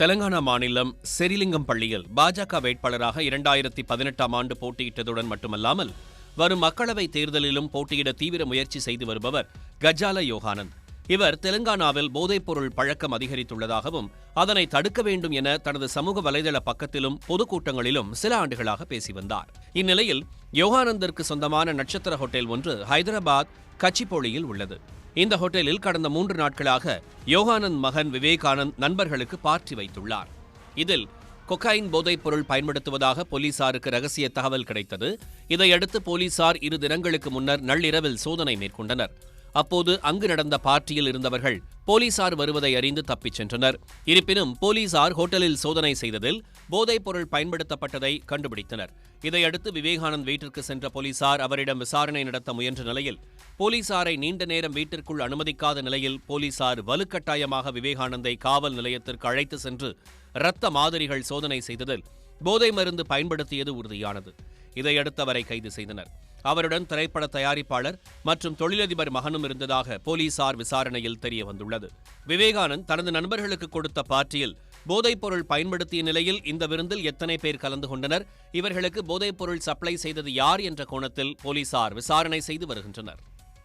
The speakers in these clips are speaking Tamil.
தெலங்கானா மாநிலம் செரிலிங்கம் பள்ளியில் பாஜக வேட்பாளராக இரண்டாயிரத்தி பதினெட்டாம் ஆண்டு போட்டியிட்டதுடன் மட்டுமல்லாமல் வரும் மக்களவைத் தேர்தலிலும் போட்டியிட தீவிர முயற்சி செய்து வருபவர் கஜால யோகானந்த். இவர் தெலங்கானாவில் போதைப்பொருள் பழக்கம் அதிகரித்துள்ளதாகவும் அதனை தடுக்க வேண்டும் என தனது சமூக வலைதள பக்கத்திலும் பொதுக்கூட்டங்களிலும் சில ஆண்டுகளாக பேசி வந்தார். இந்நிலையில் யோகானந்திற்கு சொந்தமான நட்சத்திர ஹோட்டல் ஒன்று ஹைதராபாத் கச்சிப்போளியில் உள்ளது. இந்த ஹோட்டலில் கடந்த மூன்று நாட்களாக யோகானந்த் மகன் விவேகானந்த் நண்பர்களுக்கு பார்ட்டி வைத்துள்ளார். இதில் கொக்காயின் போதைப் பொருள் பயன்படுத்துவதாக போலீசாருக்கு ரகசிய தகவல் கிடைத்தது. இதையடுத்து போலீசார் இரு தினங்களுக்கு முன்னர் நள்ளிரவில் சோதனை மேற்கொண்டனர். அப்போது அங்கு நடந்த பார்ட்டியில் இருந்தவர்கள் போலீசார் வருவதை அறிந்து தப்பிச் சென்றனர். இருப்பினும் போலீசார் ஹோட்டலில் சோதனை செய்ததில் போதைப் பொருள் பயன்படுத்தப்பட்டதை கண்டுபிடித்தனர். இதையடுத்து விவேகானந்த் வீட்டிற்கு சென்ற போலீசார் அவரிடம் விசாரணை நடத்த முயன்ற நிலையில் போலீசாரை நீண்ட நேரம் வீட்டிற்குள் அனுமதிக்காத நிலையில் போலீசார் வலுக்கட்டாயமாக விவேகானந்தை காவல் நிலையத்திற்கு அழைத்து சென்று இரத்த மாதிரிகள் சோதனை செய்ததில் போதை மருந்து பயன்படுத்தியது உறுதியானது. இதையடுத்து அவரை கைது செய்தனர். அவருடன் திரைப்பட தயாரிப்பாளர் மற்றும் தொழிலதிபர் மகனும் இருந்ததாக போலீசார் விசாரணையில் தெரிய வந்துள்ளது விவேகானந்த் தனது நண்பர்களுக்கு கொடுத்த பார்ட்டியில் போதைப்பொருள் பயன்படுத்திய நிலையில் இந்த விருந்தில் எத்தனை பேர் கலந்து கொண்டனர்? இவர்களுக்கு போதைப்பொருள் சப்ளை செய்தது யார்? என்ற கோணத்தில் போலீசார் விசாரணை செய்து வருகின்றனர்.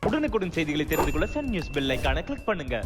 உடனுக்குடன் செய்திகளை தெரிந்து கொள்ள சன் நியூஸ் பெல் கிளிக் பண்ணுங்க.